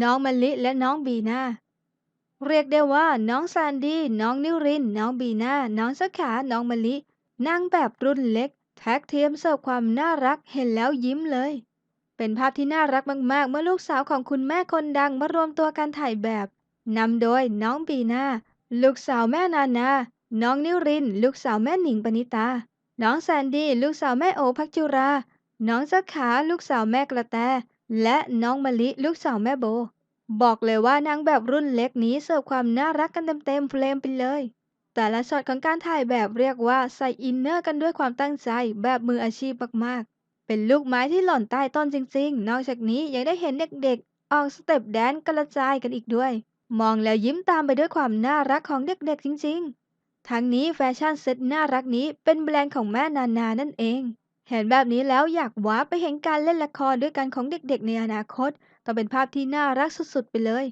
น้องมะลิและน้องบีนาเรียกได้ว่าน้องแซนดี้น้องนิริน น้องบีนาน้องสขาน้องมะลินางแบบรุ่นเล็ก แท็กเทีมเสิร์ฟความน่ารักเห็นแล้วยิ้มเลย เป็นภาพที่น่ารักมากๆ เมื่อลูกสาวของคุณแม่คนดังมารวมตัวกันถ่ายแบบนำโดยน้องบีนาลูกสาวแม่นานา น้องนิริน ลูกสาวแม่หนิงปณิตา น้องแซนดี้ลูกสาวแม่โอภักจุรา น้องสาขาลูกสาวแม่กระแต และน้องมะลิลูกสาวแม่โบ บอกเลยว่านางแบบรุ่นเล็กนี้เสิร์ฟความน่ารักกันเต็มๆเฟรมไปเลย แต่ละช็อตของการถ่ายแบบเรียกว่าใส่อินเนอร์กันด้วยความตั้งใจแบบมืออาชีพมากๆ เป็นลูกไม้ที่หล่นใต้ต้นจริงๆ นอกจากนี้ยังได้เห็นเด็กๆ ออกสเต็ปแดนกระจายกันอีกด้วย มองแล้วยิ้มตามไปด้วยความน่ารักของเด็กๆจริงๆ ทั้งนี้แฟชั่นเซ็ตน่ารักนี้เป็นแบรนด์ของแม่นานานั่นเอง เห็นแบบนี้แล้วอยากว้าไปเห็นการเล่นละครด้วยกันของเด็กๆในอนาคต ต้องเป็นภาพที่น่ารักสุดๆไปเลย